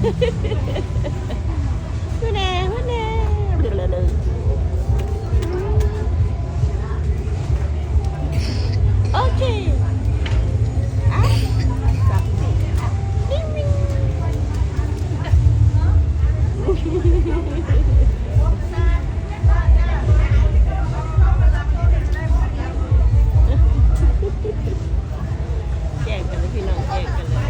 ฮันแน่วัแน่ดือเลยโอเคแจกกันเลยพี่น้องแจกกันเลย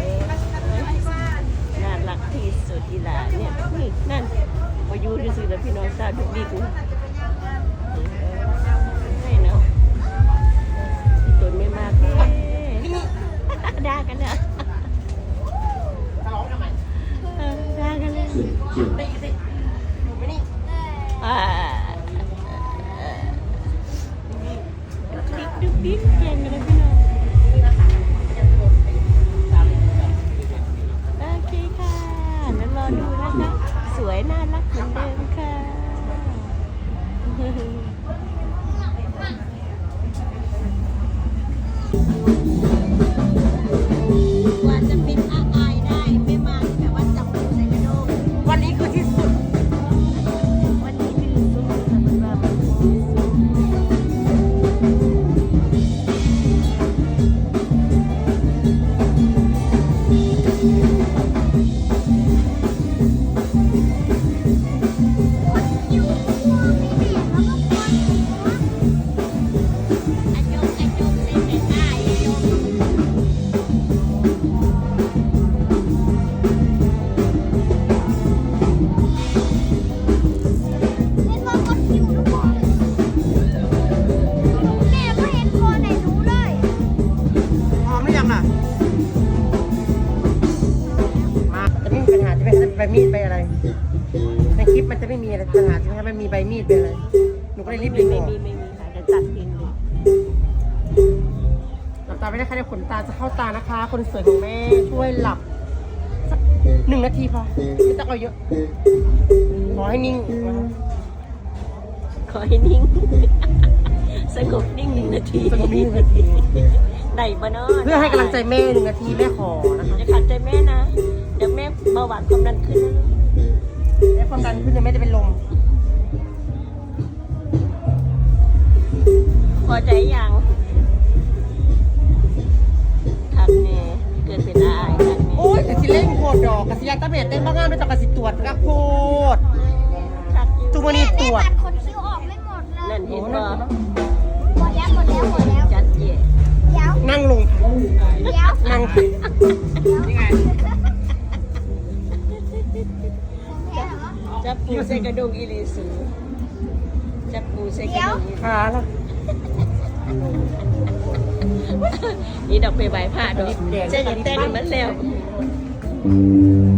ที่สุดอีหลาเนี่ยนี่นั่นพออยู่ที่สุดแล้วพี่น้องทราบทุกบีกูไม่เนาะตัวไม่มากด่ากันเนาะด่ากันเลย เหมือนเดิมค่ะก บมีดใบอะไร ในคลิปมันจะไม่มีอะไรปัญหาใช่ไหมคะไม่มีใบมีดใบอะไรหนูก็เลยรีบดึงอไม่อกมีไม่มีค่ะเดี๋ยวตัดเองเลยหลับตาไม่ได้ค่ะเดี๋ยวขนตาจะเข้าตานะคะ คนสวยของแม่ช่วยหลับสักหนึ่งนาทีพอไม่ต้องเอาเยอะขอให้นิ่งนะคะขอให้นิ่ง สงบนิ่งหนึ่งนาทีสงบนิ่งหนึ่งนาที ได้ปะเนาะเพื่อให้กำลังใจแม่หนึ่งนาทีแม่ขอนะคะอย่าขัดใจแม่นะเดี๋ยวแม่เบาหวานความดันขึ้นนะแม่ความดันขึ้นเดี๋ยวแม่จะเป็นลมพอใจยังทักแน่เกิดเป็นอายทักแน่โอ้ยแต่สิเล่นโคตรดอกกสิยาตาเบ็ดเต้นบ้างงานไม่ต้องกสิตรวจกะโคตรทักอยู่จุมานีตรวจแม่ตัดขนคิ้วออกไม่หมดเลยนั่นเห็นบ่หมดแล้วหมดแล้วหมดแล้วจัดเย่เดี๋ยวนั่งลงเดี๋ยว นั่งนี่ไง ปูใส่กระดงอีหลีสูจับปูใส่กระดงอีหลีขาละนี่ดอกไปใบผ้าดอกเจ๊ยังเต้นมันแล้วเ